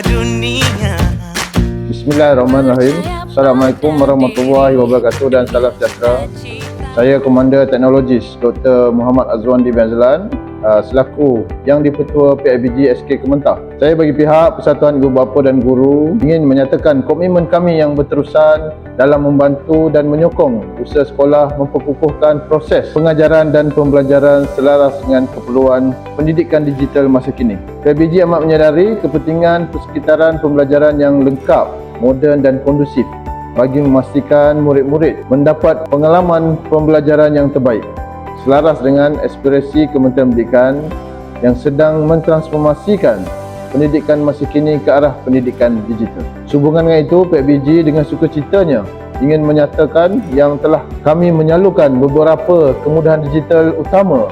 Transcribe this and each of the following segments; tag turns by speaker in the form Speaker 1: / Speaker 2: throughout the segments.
Speaker 1: dunia. Bismillahirrahmanirrahim. Assalamualaikum warahmatullahi wabarakatuh dan salam sejahtera. Saya Komander Teknologis Dr. Muhammad Azwan di Benzelan uh, selaku Yang di-Pertua PIBG SK Kementah. Saya bagi pihak Persatuan Ibu Bapa dan Guru ingin menyatakan komitmen kami yang berterusan dalam membantu dan menyokong usaha sekolah memperkukuhkan proses pengajaran dan pembelajaran selaras dengan keperluan pendidikan digital masa kini. PIBG amat menyadari kepentingan persekitaran pembelajaran yang lengkap, moden dan kondusif bagi memastikan murid-murid mendapat pengalaman pembelajaran yang terbaik selaras dengan aspirasi Kementerian Pendidikan yang sedang mentransformasikan pendidikan masa kini ke arah pendidikan digital. Sehubungan dengan itu, PIBG dengan sukacitanya ingin menyatakan yang telah kami menyalurkan beberapa kemudahan digital utama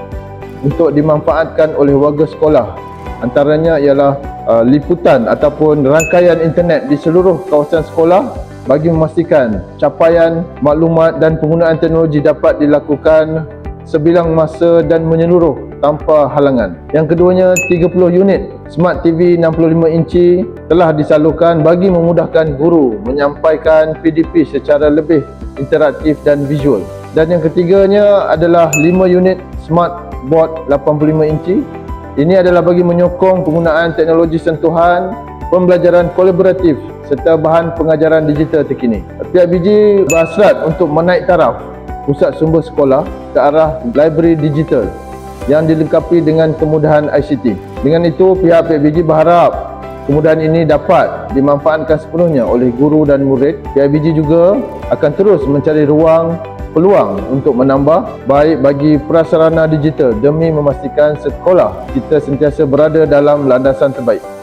Speaker 1: untuk dimanfaatkan oleh warga sekolah. Antaranya ialah uh, liputan ataupun rangkaian internet di seluruh kawasan sekolah bagi memastikan capaian maklumat dan penggunaan teknologi dapat dilakukan sebilang masa dan menyeluruh tanpa halangan. Yang keduanya, 30 unit Smart TV 65 inci telah disalurkan bagi memudahkan guru menyampaikan PDP secara lebih interaktif dan visual. Dan yang ketiganya adalah 5 unit Smart Board 85 inci. Ini adalah bagi menyokong penggunaan teknologi sentuhan, pembelajaran kolaboratif serta bahan pengajaran digital terkini. PIBG berhasrat untuk menaik taraf pusat sumber sekolah ke arah library digital yang dilengkapi dengan kemudahan ICT. Dengan itu, pihak PIBG berharap kemudahan ini dapat dimanfaatkan sepenuhnya oleh guru dan murid. PIBG juga akan terus mencari ruang peluang untuk menambah baik bagi prasarana digital demi memastikan sekolah kita sentiasa berada dalam landasan terbaik.